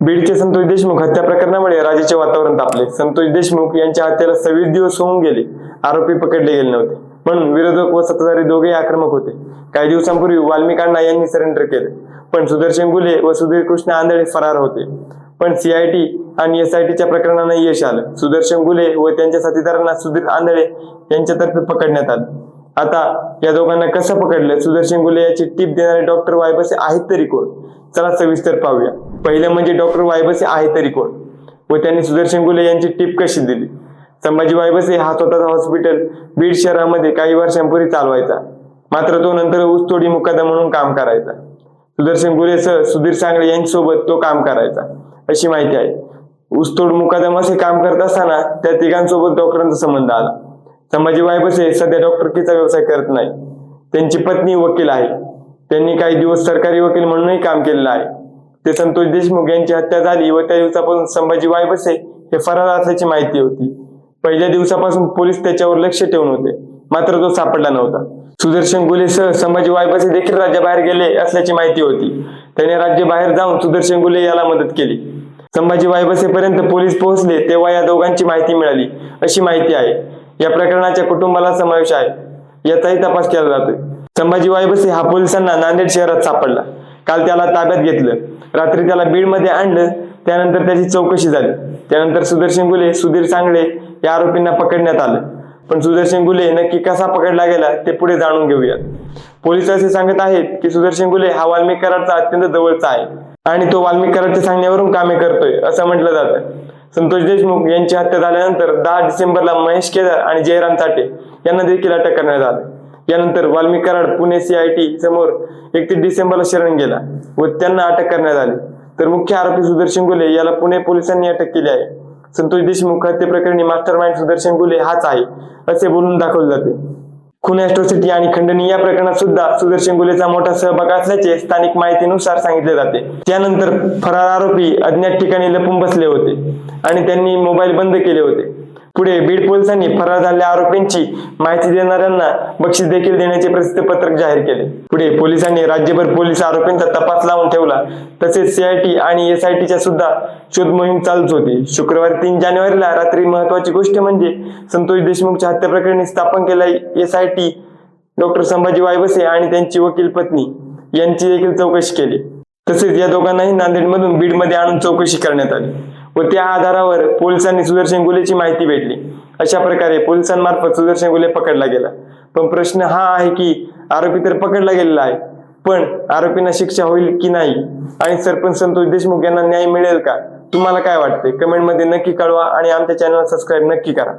बीडचे संतोष देशमुख हत्या प्रकरणामुळे राजाचे वातावरण तापले. संतोष देशमुख यांच्या हत्येला सव्वीस दिवस होऊन गेले. आरोपी पकडले गेले नव्हते. म्हणून विरोधक व सत्ताधारी दोघेही आक्रमक होते. काही दिवसांपूर्वी वाल्मिक अण्णा यांनी सरेंडर केले. पण सुदर्शन गुले व सुधीर कृष्ण आंधळे फरार होते. पण सीआयटी आणि एसआयटीच्या प्रकरणांना यश आलं. सुदर्शन गुले व त्यांच्या साथीदारांना सुधीर आंधळे यांच्यातर्फे पकडण्यात आलं. आता या दोघांना कसं पकडलं? सुदर्शन गुले याची टीप देणारे डॉक्टर वायबसे आहेत तरी कोण? चला सविस्तर पाहूया. पहिलं म्हणजे डॉक्टर वायबसे आहे तरी कोण? व त्यांनी सुदर्शन गुले यांची टीप कशी दिली? संभाजी वायबसे हा स्वतःचा हॉस्पिटल बीड शहरामध्ये काही वर्षांपूर्वी चालवायचा. मात्र तो नंतर ऊसतोडी मुकादम म्हणून काम करायचा. सुदर्शन गुलेसह सुधीर सांगळे यांच्यासोबत तो काम करायचा. अशी माहिती आहे. ऊसतोड मुकादम असे काम करत असताना त्या तिघांसोबत डॉक्टरांचा संबंध आला. संभाजी वायबसे सध्या डॉक्टरकीचा व्यवसाय करत नाही. त्यांची पत्नी वकील आहे. त्यांनी काही दिवस सरकारी वकील म्हणूनही काम केलेलं आहे. ते संतोष देशमुख यांची हत्या झाली व त्या दिवसापासून संभाजी वायबसे हे फरार असल्याची माहिती होती. पहिल्या दिवसापासून पोलीस त्याच्यावर लक्ष ठेवून होते. मात्र तो सापडला नव्हता. सुदर्शन गुलेसह संभाजी वायबसे देखील राज्याबाहेर गेले असल्याची माहिती होती. त्याने राज्याबाहेर जाऊन सुदर्शन गुले याला मदत केली. संभाजी वायबसेपर्यंत पोलीस पोहोचले तेव्हा या दोघांची माहिती मिळाली. अशी माहिती आहे. या प्रकरणाच्या कुटुंबाला समावेश आहे. याचाही तपास केला जातोय. संभाजी वायबसे हा पोलिसांना नांदेड शहरात सापडला. काल त्याला ताब्यात घेतलं. रात्री त्याला बीडमध्ये आणलं. त्यानंतर त्याची चौकशी झाली. त्यानंतर सुदर्शन गुले सुधीर सांगळे या आरोपींना पकडण्यात आलं. पण सुदर्शन गुले नक्की कसा पकडला गेला ते पुढे जाणून घेऊयात. पोलीस असे सांगत आहेत की सुदर्शन गुले हा वाल्मिक कराडचा अत्यंत जवळचा आहे आणि तो वाल्मिक कराडच्या सांगण्यावरून कामे करतोय असं म्हटलं जातं. संतोष देशमुख यांची हत्या झाल्यानंतर दहा डिसेंबरला महेश केदार आणि जयराम चाटे यांना देखील अटक करण्यात आलं. यानंतर वाल्मिक कराड पुणे सीआयटी समोर एकतीस डिसेंबरला शरण गेला व त्यांना अटक करण्यात आली. तर मुख्य आरोपी सुदर्शन गुले याला पुणे पोलिसांनी अटक केली आहे. संतोष देशमुख हत्ये प्रकरणी मास्टर माइंड सुदर्शन गुले हाच आहे असे बोलून दाखवले जाते. खून ॲट्रॉसिटी आणि खंडणी या प्रकरणात सुद्धा सुदर्शन गुलेचा मोठा सहभाग असल्याचे स्थानिक माहितीनुसार सांगितले जाते. त्यानंतर फरार आरोपी अज्ञात ठिकाणी लपून बसले होते आणि त्यांनी मोबाईल बंद केले होते. पुढे बीड पोलिसांनी फरार झालेल्या आरोपींची माहिती देणाऱ्यांना बक्षीस देखील देण्याचे प्रसिद्ध पत्रक जाहीर केले. पुढे पोलिसांनी राज्यभर पोलीस आरोपींचा तपास लावून ठेवला. तसेच सीआयटी आणि एसआयटीच्या सुद्धा शोध मोहीम चालूच होती. शुक्रवारी तीन जानेवारीला रात्री महत्वाची गोष्ट म्हणजे संतोष देशमुखच्या हत्या प्रकरणी स्थापन केला एसआयटी डॉक्टर संभाजी वायबसे आणि त्यांची वकील पत्नी यांची देखील चौकशी केली. तसेच या दोघांनाही नांदेडमधून बीडमध्ये आणून चौकशी करण्यात आली. व त्या आधारावर पोलिसांनी सुदर्शन गुलेची माहिती भेटली. अशा प्रकारे पोलिसांमार्फत सुदर्शन गुले पकडला गेला. पण प्रश्न हा आहे की आरोपी तर पकडला गेलेला आहे पण आरोपींना शिक्षा होईल की नाही? आणि सरपंच संतोष देशमुख यांना न्याय मिळेल का? तुम्हाला काय वाटते कमेंटमध्ये नक्की कळवा आणि आमच्या चॅनलला सबस्क्राईब नक्की करा.